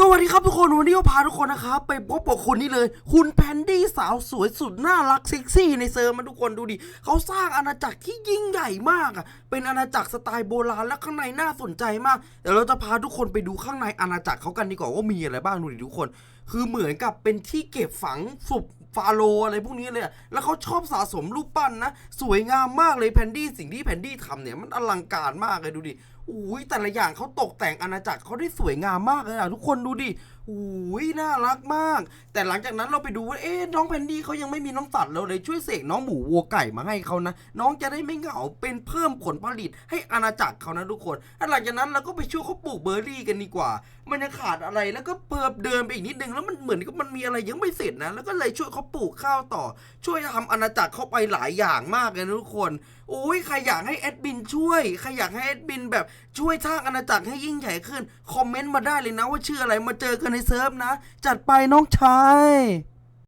สวัสดีครับทุกคนวันนี้ก็พาทุกคนนะครับไปพบกับคนนี้เลย คุณแพนดี้สาวสวยสุดน่ารักเซ็กซี่ในเซิร์มาทุกคนดูดิเขาสร้างอาณาจักรที่ยิ่งใหญ่มากอะเป็นอาณาจักรสไตล์โบราณและข้างในน่าสนใจมากเดี๋ยวเราจะพาทุกคนไปดูข้างในอาณาจักรเขากันดีกว่าว่ามีอะไรบ้างดูดิทุกคน คือเหมือนกับเป็นที่เก็บฝังศพฟาโรอะไรพวกนี้เลย แล้วเขาชอบสะสมรูปปั้นนะ สวยงามมากเลยแพนดี้ สิ่งที่แพนดี้ทำเนี่ยมันอลังการมากเลยดูดิ อุ้ยแต่ละอย่างเขาตกแต่งอาณาจักรเขาได้สวยงามมากเลยอะทุกคนดูดิอุ้ยน่ารักมาก แต่หลังจากนั้นเราไปดูว่าเอ๊ะน้องแพนดี้เขายังไม่มีน้องสัตว์เราเลยช่วยเสกน้องหมูวัวไก่มาให้เขานะ น้องจะได้ไม่เหงาเป็นเพิ่มผลผลิตให้อาณาจักรเขานะทุกคนหลังจากนั้นเราก็ไปช่วยเขาปลูกเบอร์รี่กันดีกว่า มันยังขาดอะไรแล้วก็เพิ่มเดินไปอีกนิดนึงแล้วมันเหมือนกับมันมีอะไรยังไม่เสร็จนะแล้วก็เลยช่วยเขาปลูกข้าวต่อ ช่วยทำอาณาจักรเขาไปหลายอย่างมากเลยนะทุกคนโอ้ยใครอยากให้แอดมินช่วยใครอยากให้แอดมินแบบช่วยสร้างอาณาจักรให้ยิ่งใหญ่ขึ้น คอมเมนต์มาได้เลยนะว่าชื่ออะไรมาเจอกันในเซิร์ฟนะ จัดไปน้องชาย